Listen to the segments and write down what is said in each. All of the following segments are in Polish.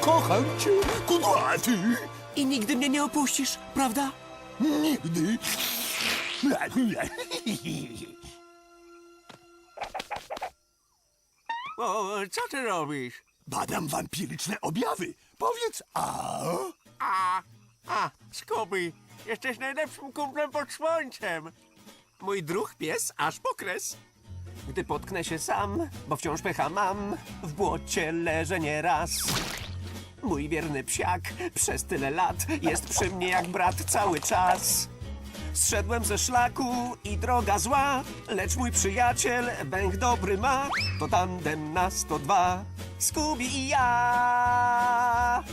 Kocham cię, kudłaty. I nigdy mnie nie opuścisz, prawda? Nigdy. O, co ty robisz? Badam wampiryczne objawy. Powiedz a. A, a, Scooby, jesteś najlepszym kumplem pod słońcem. Mój druh pies aż po kres. Gdy potknę się sam, bo wciąż pecha mam, w błocie leżę nieraz. Mój wierny psiak przez tyle lat jest przy mnie jak brat cały czas. Zszedłem ze szlaku i droga zła, lecz mój przyjaciel węch dobry ma, to tandem na 102, Scooby i ja.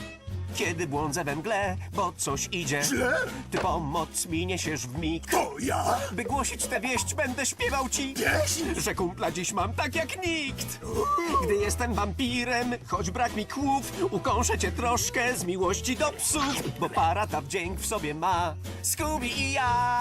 Kiedy błądzę we mgle, bo coś idzie, Źle? ty pomoc mi niesiesz w mig. To ja? By głosić tę wieść, będę śpiewał ci, Pieśń? że kumpla dziś mam tak jak nikt. Gdy jestem wampirem, choć brak mi kłów, ukąszę cię troszkę z miłości do psów, bo para ta wdzięk w sobie ma. Scooby i ja,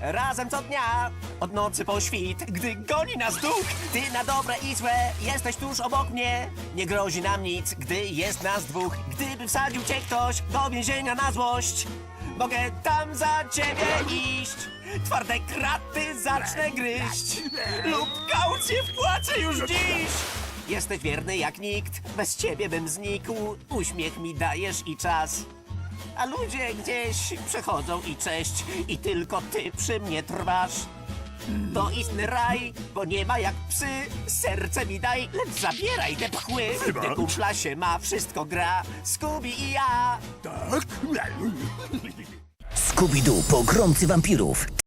razem co dnia, od nocy po świt, gdy goni nas duch, ty na dobre i złe jesteś tuż obok mnie. Nie grozi nam nic, gdy jest nas dwóch, gdyby wsadził cię ktoś do więzienia na złość. Mogę tam za ciebie iść. Twarde kraty zacznę gryźć Lub kaucję wpłacę już dziś. Jesteś wierny jak nikt Bez ciebie bym znikł. Uśmiech mi dajesz i czas A ludzie gdzieś przechodzą i cześć I tylko ty przy mnie trwasz to istny raj, bo nie ma jak psy Serce mi daj, lecz zabieraj te pchły Gdy Wybacz. kumpla się ma, wszystko gra Scooby i ja Tak? Scooby-Doo, pogromcy wampirów.